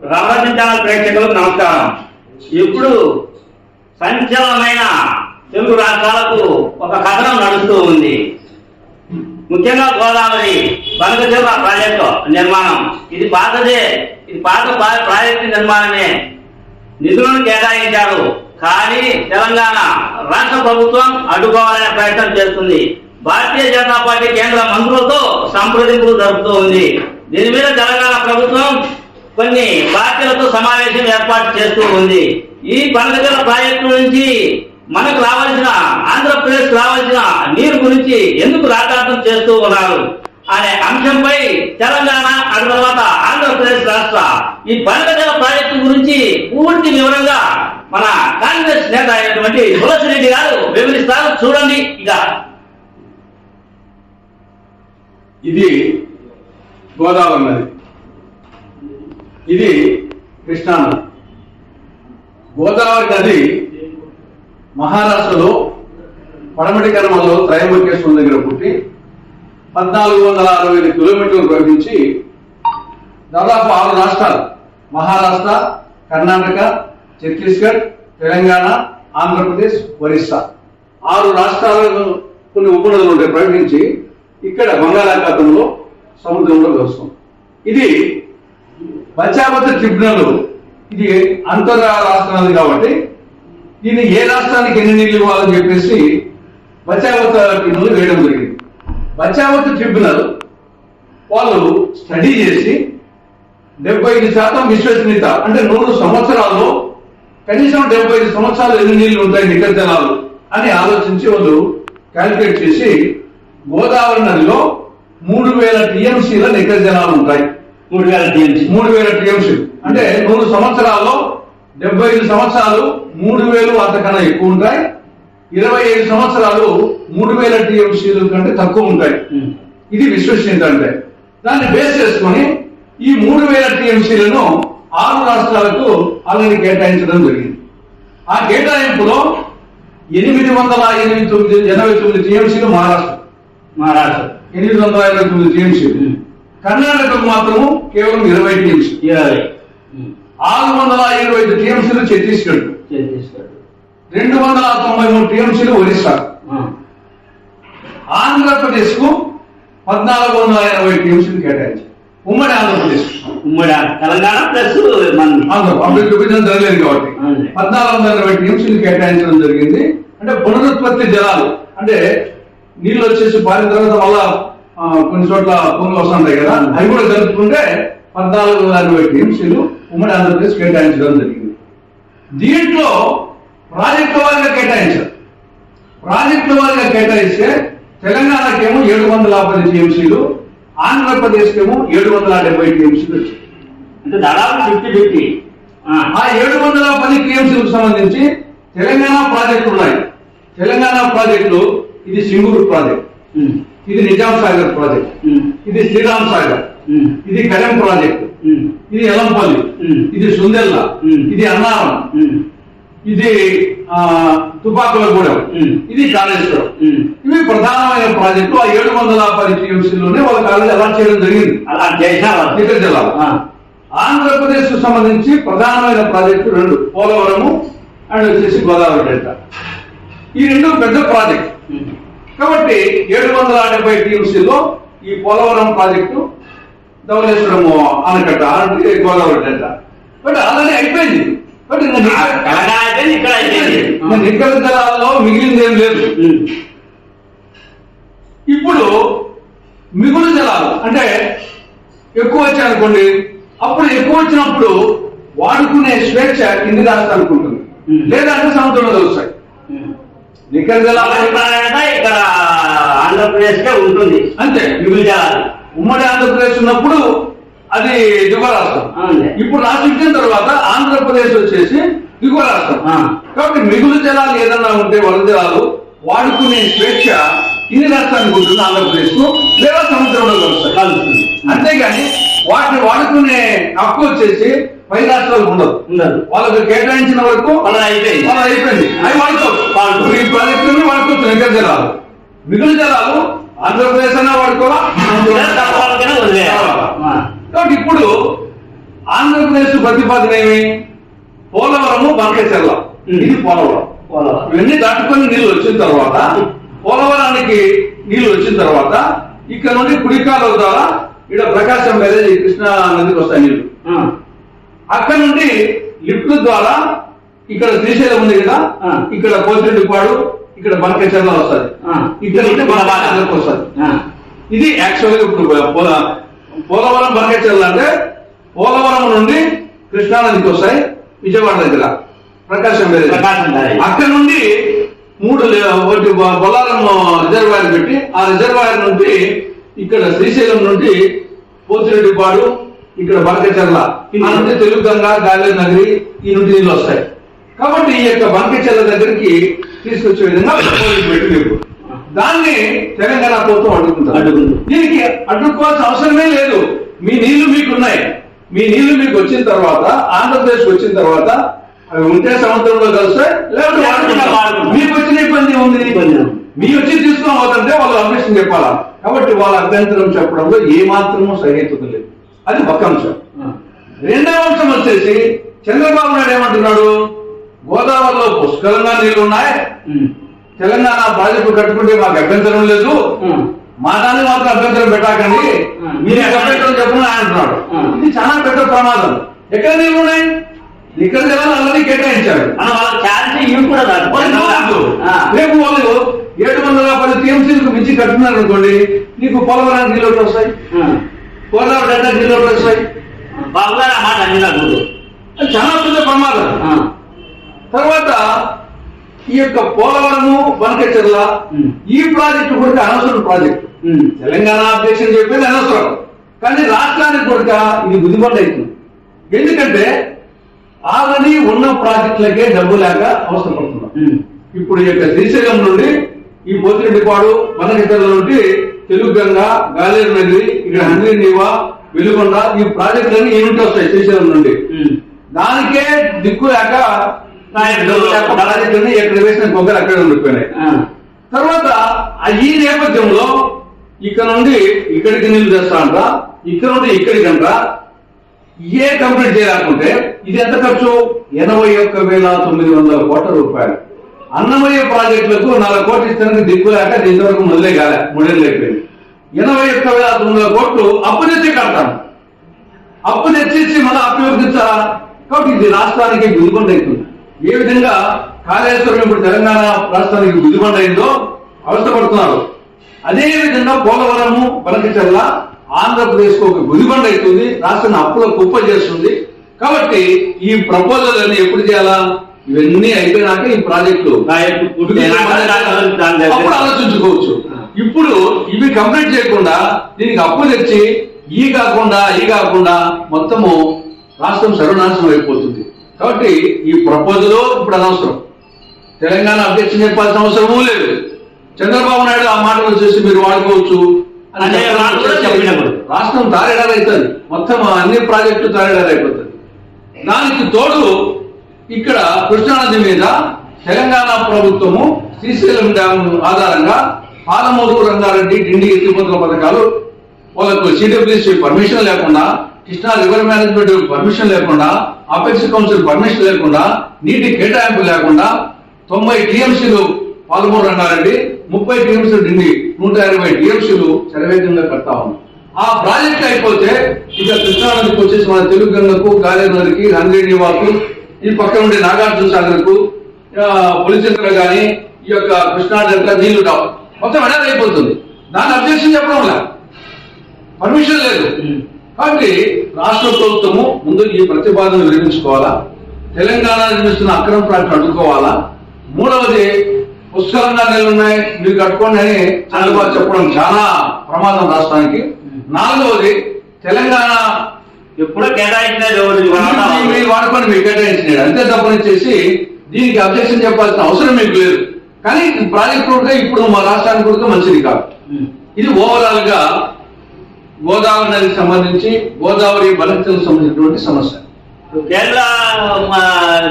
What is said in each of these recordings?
Ramana channel ప్రేక్షకులకు నమస్కారం. ఇప్పుడు సంచలనమైన తెలుగు రాష్ట్రాలకు ఒక కథనం నడుస్తూ ఉంది. ముఖ్యంగా గోదావరి బనకచెర్ల ప్రాజెక్టు నిర్మాణం. ఇది పాతదే. ఇది పాత ప్రాజెక్టు నిర్మాణమే. నిధులను కేటాయించారు. కానీ తెలంగాణ రాష్ట్ర ప్రభుత్వం అడ్డుకోవాలనే ప్రయత్నం చేస్తుంది. భారతీయ జనతా పార్టీ కేంద్ర మంత్రులతో సంప్రదింపులు జరుపుతూ ఉంది. దీని మీద తెలంగాణ ప్రభుత్వం కొన్ని పార్టీలతో సమావేశం ఏర్పాటు చేస్తూ ఉంది. ఈ పండుగల ప్రాజెక్టు నుంచి మనకు రావాల్సిన ఆంధ్రప్రదేశ్ రావాల్సిన నీరు గురించి ఎందుకు రాటాటం చేస్తూ ఉన్నారు అనే అంశంపై తెలంగాణ ఆ తర్వాత ఆంధ్రప్రదేశ్ రాష్ట్ర ఈ పండుగల ప్రాజెక్టు గురించి పూర్తి వివరంగా మన కాంగ్రెస్ నేత అయినటువంటి తులసి రెడ్డి గారు వివరిస్తారు. చూడండి ఇక. ఇది గోదావరి నది. ఇది కృష్ణా నది గోదావరి నది మహారాష్ట్రలో పడమటి కర్మలో త్రయంబకేశ్వరం దగ్గర పుట్టి పద్నాలుగు వందల అరవై ఐదు కిలోమీటర్లు ప్రవహించి దాదాపు ఆరు రాష్ట్రాలు మహారాష్ట్ర కర్ణాటక ఛత్తీస్గఢ్ తెలంగాణ ఆంధ్రప్రదేశ్ ఒరిస్సా. ఆరు రాష్ట్రాలను కొన్ని ఉపనదులు ఉంటాయి ప్రకటించి ఇక్కడ బంగాళాఖాతంలో సముద్రంలో కలుస్తుంది ఇది బచావత ట్రిబ్యునల్. ఇది అంతర్ రాష్ట్రాలు కాబట్టి దీన్ని ఏ రాష్ట్రానికి ఎన్ని నీళ్ళు ఇవ్వాలని చెప్పేసి బచావత ట్రిబ్యునల్ వేయడం జరిగింది. బచావత ట్రిబ్యునల్ వాళ్ళు స్టడీ చేసి డెబ్బై ఐదు శాతం విశ్వసనీయత అంటే నూరు సంవత్సరాల్లో కనీసం డెబ్బై ఐదు సంవత్సరాలు ఎన్ని నీళ్ళు ఉంటాయి నికర జలాలు అని ఆలోచించి వాళ్ళు క్యాలిక్యులేట్ చేసి గోదావరి నదిలో మూడు వేల టీఎంసీల నికర జలాలు ఉంటాయి. మూడు వేల టీఎంసీ. మూడు వేల టీఎంసీ. అంటే నూరు సంవత్సరాల్లో డెబ్బై ఐదు సంవత్సరాలు మూడు వేలు అంతకన్నా ఎక్కువ ఉంటాయి. ఇరవై ఐదు సంవత్సరాలు మూడు వేల టీఎంసీల కంటే తక్కువ ఉంటాయి. ఇది విశ్వసనీయత అంటే. దాన్ని బేస్ చేసుకొని ఈ మూడు వేల టీఎంసీలను ఆరు రాష్ట్రాలకు ఆల్రెడీ కేటాయించడం జరిగింది. ఆ కేటాయింపులో ఎనిమిది వందల ఎనిమిది తొమ్మిది ఎనభై తొమ్మిది టీఎంసీలు మహారాష్ట్ర. మహారాష్ట్ర. ఎనిమిది వందల ఎనభై తొమ్మిది టీఎంసీలు. కర్ణాటకకు మాత్రము కేవలం ఇరవై ఇరవై. ఆరు వందల ఇరవై ఐదు టీఎంసీలు ఛత్తీస్గఢ్. ఛత్తీస్గఢ్. రెండు వందల తొంభై మూడు టీఎంసీలు ఒరిస్సా. ఆంధ్రప్రదేశ్కు పద్నాలుగు వందల ఎనభై టీఎంసీలు కేటాయించారు. ఉమ్మడి ఆంధ్రప్రదేశ్. ఉమ్మడి తెలంగాణ ప్లస్ పబ్లిక్ విభజన జరగలేదు కాబట్టి. పద్నాలుగు వందల ఇరవై టీఎంసీలు కేటాయించడం జరిగింది. అంటే పునరుత్పత్తి జలాలు. అంటే నీళ్ళు వచ్చేసి పారిన తర్వాత మళ్ళా కొన్ని చోట్ల పొంగులు వస్తుంటాయి కదా అవి కూడా జరుపుకుంటే పద్నాలుగు వందల ఇరవై టీఎంసీలు ఉమ్మడి ఆంధ్రప్రదేశ్ కేటాయించడం జరిగింది. దీంట్లో ప్రాజెక్టు వారిగా కేటాయించారు. ప్రాజెక్టు వారిగా కేటాయిస్తే తెలంగాణకేమో ఏడు వందల పది టీఎంసీలు ఆంధ్రప్రదేశ్కేమో ఏడు వందల డెబ్బై టీఎంసీలు వచ్చాయి. అంటే దాదాపు ఫిఫ్టీ ఫిఫ్టీ. ఆ. ఏడు వందల పది టీఎంసీలకు సంబంధించి తెలంగాణ ప్రాజెక్టులు ఉన్నాయి. తెలంగాణ ప్రాజెక్టులు ఇది సింగూరు ప్రాజెక్ట్. ఇది నిజాం సాగర్ ప్రాజెక్ట్. ఇది శ్రీరామ్ సాగర్. ఇది కరెం ప్రాజెక్ట్. ఇది ఎలంపల్లి. ఇది సుందెల్ల. ఇది అన్నారం. ఇది ఆ, తుపాకులగూడెం. ఇది కాళేశ్వరం. ఇవి ప్రధానమైన ప్రాజెక్టులు. ఆ ఏడు వందల పది టీఎంసీలోనే వాళ్ళ కాలేజీ అలా చేయడం జరిగింది? అలా చేసినారు ఇతర జిల్లాలు. ఆంధ్రప్రదేశ్కు సంబంధించి ప్రధానమైన ప్రాజెక్టు రెండు. పోలవరము అండ్ వచ్చేసి గోదావరి డెల్టా. ఈ రెండు పెద్ద ప్రాజెక్ట్. కాబట్టి ఏడు వందల డెబ్బై టీఎంసీలో ఈ పోలవరం ప్రాజెక్టు ధవళేశ్వరము ఆనకట్ట గోదావరి డెల్టా బట్ ఆల్రెడీ అయిపోయింది. బట్ ఇక్కడ జలాల్లో మిగిలింది ఏం లేదు. ఇప్పుడు మిగులు జలాలు అంటే ఎక్కువ వచ్చాయనుకోండి అప్పుడు ఎక్కువ వచ్చినప్పుడు వాడుకునే స్వేచ్ఛ కింది రాష్ట్రానికి ఉంటుంది. లేదంటే సముద్రంలో కలుస్తాయి ఇక్కడ ఆంధ్రప్రదేశ్ కే ఉంటుంది. అంతే. మిగులు జలాలు ఉమ్మడి ఆంధ్రప్రదేశ్ ఉన్నప్పుడు అది దిగువ రాష్ట్రం. ఇప్పుడు రాష్ట్రం తర్వాత ఆంధ్రప్రదేశ్ వచ్చేసి దిగువ రాష్ట్రం. కాబట్టి మిగులు జలాలు ఏదన్నా ఉంటే వరద జలాలు వాడుకునే స్వేచ్ఛ ఇన్ని రాష్ట్రానికి ఉంటుంది ఆంధ్రప్రదేశ్కు లేదా సముద్రంలో కలుస్తాయి. కలుస్తుంది. అంతేగాని వాటిని వాడుకునే హక్కు వచ్చేసి పై రాష్ట్రాలకు ఉండదు. ఉండదు. వాళ్ళకి కేటాయించిన వరకు వాళ్ళది అయిపోయింది. వాళ్ళ అయిపోయింది. అవి వాడుకోవచ్చు. నికర జలాలు. మిగులు జలాలు ఆంధ్రప్రదేశ్ అయినా వాడుకోవాలా ఇప్పుడు ఆంధ్రప్రదేశ్ ప్రతిపాదన ఏమి? పోలవరము బంకచెర్ల ఇది పోలవరం. పోలవరం. ఇవన్నీ దాటుకొని నీళ్ళు వచ్చిన తర్వాత పోలవరానికి నీళ్ళు వచ్చిన తర్వాత ఇక్కడ నుండి కుడికాల ద్వారా ఇక్కడ ప్రకాశం బ్యారేజ్ కృష్ణా నదికి వస్తాయి నీళ్ళు ఆ, అక్కడ నుండి లిఫ్ట్ ద్వారా ఇక్కడ శ్రీశైలం ఉంది కదా. ఇక్కడ పోతిరెడ్డిపాడు ఇక్కడ బంకచెర్ల వస్తుంది. ఇక్కడ నుండి బంకచెర్లకు వస్తుంది. ఇది యాక్చువల్గా ఇప్పుడు పోల- పోలవరం బంకచెర్ల అంటే పోలవరం నుండి కృష్ణా నదికి వస్తాయి విజయవాడ దగ్గర. ప్రకాశం. అక్కడ నుండి మూడు ఒకటి బొల్లారం రిజర్వాయర్ పెట్టి ఆ రిజర్వాయర్ నుండి ఇక్కడ శ్రీశైలం నుండి పోతిరెడ్డిపాడు ఇక్కడ బంకచెర్ల ఆ. నుండి తెలుగు గంగ గాలి నగరి ఈ నుండి నీళ్ళు వస్తాయి. కాబట్టి ఈ యొక్క బంకచెర్ల దగ్గరికి తీసుకొచ్చే విధంగా పెట్టి దాన్ని తెలంగాణ ప్రభుత్వం అడ్డుకుంటారు అడ్డుకుంది. దీనికి అడ్డుకోవాల్సిన అవసరమే లేదు. మీ నీళ్ళు మీకున్నాయి. మీ నీళ్ళు మీకు వచ్చిన తర్వాత ఆంధ్రప్రదేశ్ వచ్చిన తర్వాత అవి ఉంటే సముద్రంలో కలుస్తాయి లేకపోతే. మీకు వచ్చిన ఇబ్బంది ఉంది. మీ వచ్చి తీసుకొని పోతుంటే వాళ్ళు అభ్యర్థం చెప్పాలా? కాబట్టి వాళ్ళ అభ్యంతరం చెప్పడంలో ఏ మాత్రమూ సహేతుక లేదు. అది ఒక అంశం. రెండవ అంశం వచ్చేసి చంద్రబాబు నాయుడు ఏమంటున్నాడు? గోదావరిలో పుష్కలంగా నీళ్ళు ఉన్నాయి తెలంగాణ ప్రాజెక్టు కట్టుకుంటే మాకు అభ్యంతరం లేదు. మా దాన్ని మాత్రం అభ్యంతరం పెట్టాకండి. మీరు అభ్యంతరం చెప్పండి ఆయన అంటున్నాడు. ఇది చాలా పెద్ద ప్రమాదం. ఎక్కడ నీళ్ళు ఉన్నాయి? ఇక్కడ జనాలు అందరినీ కేటాయించారు. రేపు వాళ్ళు ఏడు వందల పది టీఎంసీలకు మించి కట్టున్నారు అనుకోండి నీకు పోలవరానికి నీళ్ళు వస్తాయి. గోదావరి గడ్డకి నీళ్ళు వస్తాయి. బాబు గారు ఆ మాట అన్ని నాకు అది చాలా పెద్ద ప్రమాదం. తర్వాత ఈ యొక్క పోలవరము బనకచెర్ల ఉమ్, ఈ ప్రాజెక్టు కూడా అనవసరం ప్రాజెక్టు. తెలంగాణ అధ్యక్షుడు చెప్పేది అనవసరం. కానీ రాష్ట్రానికి కూడా ఇది గుదిబండ అవుతుంది ఎందుకంటే ఆల్రెడీ ఉన్న ప్రాజెక్టులకే డబ్బు లేక అవసరం పడుతున్నాం ఇప్పుడు ఈ యొక్క శ్రీశైలం నుండి ఈ పోతిరెడ్డిపాడు మనకితల నుండి తెలుగు గంగ గాలేరు నగరి ఇక్కడ హండ్రీ నీవా వెలుగొండ ఈ ప్రాజెక్టులన్నీ ఏమిటి వస్తాయి శ్రీశైలం నుండి. దానికే దిక్కు లేక ఎక్కడ వేసిన కొంగలు అక్కడే ఉండిపోయినాయి. ఆ, తర్వాత ఈ నేపథ్యంలో ఇక్కడ నుండి ఇక్కడికి నీళ్ళు తెస్తాంట ఇక్కడ నుండి ఇక్కడికంట ఏ కంప్లీట్ చేయాలనుకుంటే ఇది ఎంత ఖర్చు? ఎనభై ఒక్క వేల తొమ్మిది వందల కోట్ల రూపాయలు. అన్నమయ్య ప్రాజెక్టులకు నాలుగు కోట్లు ఇస్తానికి దిక్కు లేక ఇది ఇంతవరకు మొదలే కాలే మూడేళ్ళు అయిపోయింది. ఎనభై ఒక్క వేల తొమ్మిది వందల కోట్లు అప్పు తెచ్చి కడతాను అప్పు తెచ్చేసి మళ్ళీ అప్పివర్తించాలా కాబట్టి ఇది రాష్ట్రానికి గుదిబండ అవుతుంది ఏ విధంగా కాళేశ్వరం ఇప్పుడు తెలంగాణ రాష్ట్రానికి గుదిబండ అయిందో అవస్థపడుతున్నారు అదే విధంగా పోలవరము బనకచెర్ల ఆంధ్రప్రదేశ్కు ఒక గుదిబండ అవుతుంది రాష్ట్రాన్ని అప్పుల కుప్ప చేస్తుంది. కాబట్టి ఈ ప్రపోజల్ అన్ని ఎప్పుడు చేయాలా? ఇవన్నీ అయిపోయినాక ఈ ప్రాజెక్టులు ప్రాజెక్టు అప్పుడు ఆలోచించుకోవచ్చు. ఇప్పుడు ఇవి కంప్లీట్ చేయకుండా దీనికి అప్పు తెచ్చి ఈ కాకుండా ఈ కాకుండా మొత్తము రాష్ట్రం సర్వనాశనం అయిపోతుంది. కాబట్టి ఈ ప్రపోజల్ ఇప్పుడు అనవసరం తెలంగాణ అధ్యక్షుడు చెప్పాల్సిన అవసరమూ లేదు. చంద్రబాబు నాయుడు ఆ మాటలు చేసి మీరు వాడుకోవచ్చు. రాష్ట్రం తారేడారు అవుతుంది మొత్తం అన్ని ప్రాజెక్టులు తారేడారు అయిపోతుంది దానికి తోడు ఇక్కడ కృష్ణానది మీద తెలంగాణ ప్రభుత్వము శ్రీశైలం డ్యామ్ ఆధారంగా పాలమూరు రంగారెడ్డి డిండి ఎత్తిపోతల పథకాలు వాళ్ళకు సిడబ్ల్యూసి పర్మిషన్ లేకుండా కృష్ణా రివర్ మేనేజ్మెంట్ పర్మిషన్ లేకుండా అపెక్స్ కౌన్సిల్ పర్మిషన్ లేకుండా నీటి కేటాయింపు లేకుండా తొంభై టీఎంసీలు పాలమూరు అన్నారండి. ముప్పై టీఎంసీలు నిండి నూట ఇరవై టీఎంసీలు శరవేగంగా కడతా ఉంది ఆ ప్రాజెక్ట్ అయిపోతే ఇక కృష్ణానదికి వచ్చేసి మన తెలుగు గంగకు గాలేరు నదికి హండ్రెడ్ ఈ పక్క నుండి నాగార్జున సాగర్కు కు గాని ఈ యొక్క కృష్ణా డెల్టా నీళ్ళు రావు. మొత్తం ఎడారి అయిపోతుంది. దాన్ని అబ్జెక్షన్ చెప్పడం వల్ల పర్మిషన్ లేదు. కాబట్టి రాష్ట్ర ప్రభుత్వము ముందు ఈ ప్రతిపాదన విరమించుకోవాలా? తెలంగాణ నిర్మిస్తున్న అక్రమ ప్రాజెక్టు అడ్డుకోవాలా? మూడవది పుష్కలంగా ఉన్నాయి మీరు కట్టుకోండి అని చంద్రబాబు చెప్పడం చాలా ప్రమాదం రాష్ట్రానికి. నాలుగవది తెలంగాణ ఎప్పుడో కేటాయించినది ఎవరు? మీ- మీ వాడుకొని మీకు కేటాయించినాడు అంతే తప్పనిచ్చేసి దీనికి అబ్జెక్షన్ చెప్పాల్సిన అవసరం మీకు లేదు. కానీ ప్రాజెక్ట్ కూడా ఇప్పుడు మా రాష్ట్రానికి కూడా మంచిది కాదు. ఇది ఓవరాల్గా గోదావరి నదికి సంబంధించి గోదావరి బలహీనతకు సంబంధించినటువంటి సమస్య. కేరళ మా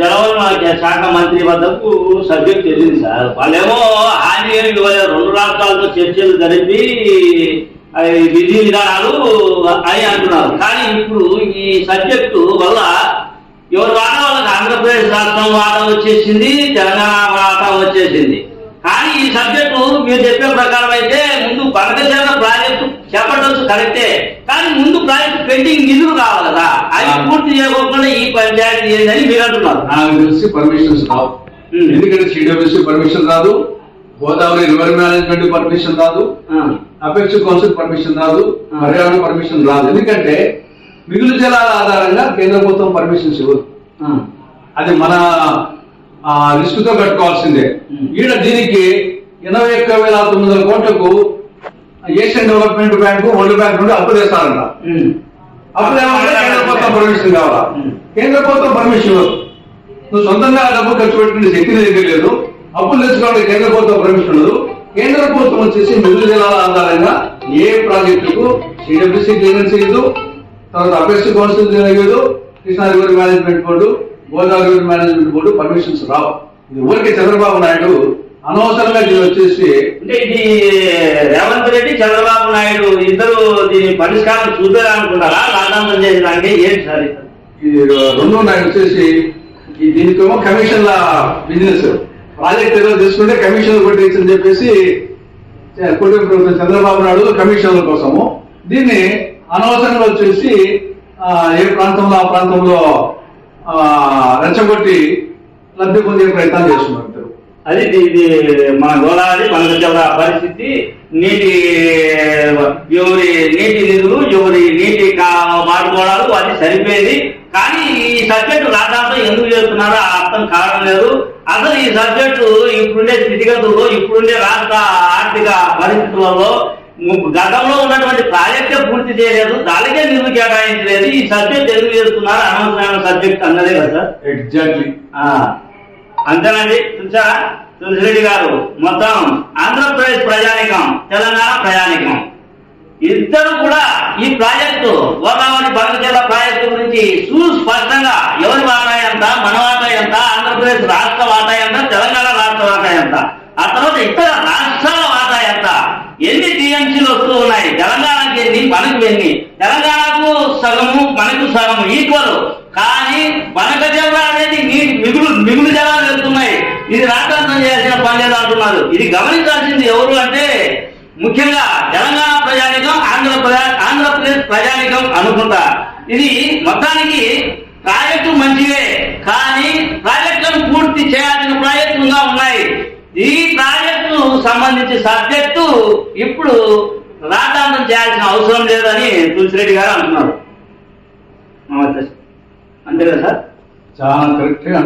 జలవనరుల శాఖ మంత్రి వద్దకు సబ్జెక్ట్ వెళ్ళింది సార్. వాళ్ళేమో హాని ఏమి రెండు రాష్ట్రాలతో చర్చలు జరిపి విధి విధానాలు అని అంటున్నారు. కానీ ఇప్పుడు ఈ సబ్జెక్టు వల్ల ఎవరు వాటా వాళ్ళకి ఆంధ్రప్రదేశ్ రాష్ట్రం వాటా వచ్చేసింది తెలంగాణ వాటా వచ్చేసింది. కానీ ఈ సబ్జెక్టు మీరు చెప్పే ప్రకారం అయితే ముందు బనకచర్ల ప్రాజెక్టు చెప్పండి కరెక్టే. కానీ ముందు ప్రాజెక్టు పెండింగ్ నిధులు కావాలి కదా. ఆ. పూర్తి చేయకుండా ఈ పంచాయతీ ఏందని మీరు అంటున్నారు. నాకు తెలిసి పర్మిషన్స్ రావు. ఎందుకంటే సిడబ్ల్యూసి పర్మిషన్ రాదు. గోదావరి రివర్ మేనేజ్మెంట్ పర్మిషన్ రాదు. అపెక్స్ కౌన్సిల్ పర్మిషన్ రాదు. పర్యావరణ పర్మిషన్ రాదు. ఎందుకంటే మిగులు జలాల ఆధారంగా కేంద్ర ప్రభుత్వం పర్మిషన్స్ ఇవ్వదు. అది మన రిస్క్తో కట్టుకోవాల్సిందే. ఈడ దీనికి ఎనభై ఒక్క వేల తొమ్మిది వందల కోట్లకు Asian development bank world bank నుండి అప్పు తెస్తారంట. అప్పుడు కేంద్ర ప్రభుత్వం పర్మిషన్ కావాలా. కేంద్ర ప్రభుత్వం పర్మిషన్ నువ్వు సొంతంగా డబ్బు ఖర్చు పెట్టుకునే శక్తి దగ్గర లేదు. అప్పులు తెచ్చుకోవడానికి కేంద్ర ప్రభుత్వం పర్మిషన్ ఉండదు. కేంద్ర ప్రభుత్వం వచ్చేసి మిగులు జలాల ఆధారంగా ఏ ప్రాజెక్టుకు సిడబ్ల్యూసీ క్లియరెన్స్ ఇవ్వదు. తర్వాత అపెక్స్ కౌన్సిల్ ఇవ్వదు Krishna river management board Godavari river management board permissions రావు. ఇది ఊరికే చంద్రబాబు నాయుడు అనవసరంగా ఇది వచ్చేసి అంటే ఇది రేవంత్ రెడ్డి చంద్రబాబు నాయుడు ఇద్దరు దీని పరిష్కారం చూద్దారనుకుంటారా రాజాంతం చేసేదానికి ఏంటి సార్? ఈ రెండు ఉన్నాయి వచ్చేసి ఈ దీనికేమో కమిషన్ల బిజినెస్ ప్రాజెక్ట్ ఏదో తీసుకుంటే కమిషన్లు కొట్టేయచ్చని చెప్పేసి ప్రభుత్వం చంద్రబాబు నాయుడు కమిషన్ల కోసము దీన్ని అనవసరంగా వచ్చేసి ఏ ప్రాంతంలో ఆ ప్రాంతంలో రెచ్చగొట్టి లబ్ధి పొందే ప్రయత్నం చేస్తున్నారు. అది ఇది మన గోదావరి మన పరిస్థితి. నీటి ఎవరి నీటి నిధులు ఎవరి నీటి వాడుకోవడాలు అది సరిపోయింది. కానీ ఈ సబ్జెక్టు రాష్ట్రంలో ఎందుకు చేస్తున్నారో అర్థం కావడం లేదు. అసలు ఈ సబ్జెక్టు ఇప్పుడుండే స్థితిగతుల్లో ఇప్పుడుండే రాష్ట్ర ఆర్థిక పరిస్థితులలో గతంలో ఉన్నటువంటి ప్రాజెక్టే పూర్తి చేయలేదు. దానికే నిధులు కేటాయించలేదు. ఈ సబ్జెక్ట్ ఎందుకు చేస్తున్నారు అనవసరమైన సబ్జెక్ట్ అన్నదే కదా సార్. ఎగ్జాక్ట్లీ అంతేనండి. చూసా? తులసిరెడ్డి గారు మొత్తం ఆంధ్రప్రదేశ్ ప్రజానికం తెలంగాణ ప్రజానికం. ఇద్దరు కూడా ఈ ప్రాజెక్టు గోదావరి బంగజల ప్రాజెక్టు గురించి సుస్పష్టంగా ఎవరి వాటా ఎంత మన వాటా ఎంత ఆంధ్రప్రదేశ్ రాష్ట్ర వాటా ఎంత తెలంగాణ రాష్ట్ర వాటా ఎంత. ఆ తర్వాత ఇతర రాష్ట్రాల వాటా ఎంత. ఎన్ని టీఎంసీలు వస్తూ ఉన్నాయి? తెలంగాణకి ఎన్ని మనకు ఎన్ని? తెలంగాణకు సగము మనకు సగము ఈక్వల్. కానీ వనక జలాలు అనేది నీటి మిగులు మిగులు జలాలు వెళ్తున్నాయి ఇది రాష్ట్రాంతం చేయాల్సిన పని అంటున్నారు. ఇది గమనించాల్సింది ఎవరు అంటే ముఖ్యంగా తెలంగాణ ప్రజానికం ఆంధ్రప్రదేశ్ ఆంధ్రప్రదేశ్ ప్రజానికం అనుకుంటా. ఇది మొత్తానికి ప్రాజెక్టు మంచివే కానీ ప్రాజెక్టులను పూర్తి చేయాల్సిన ప్రాజెక్టులుగా ఉన్నాయి. ఈ ప్రాజెక్టు సంబంధించి సబ్జెక్టు ఇప్పుడు రాద్ధాంతం చేయాల్సిన అవసరం లేదని తులసిరెడ్డి గారు అంటున్నారు. నమస్తే. అంతే కదా సార్? చాలా కరెక్ట్గా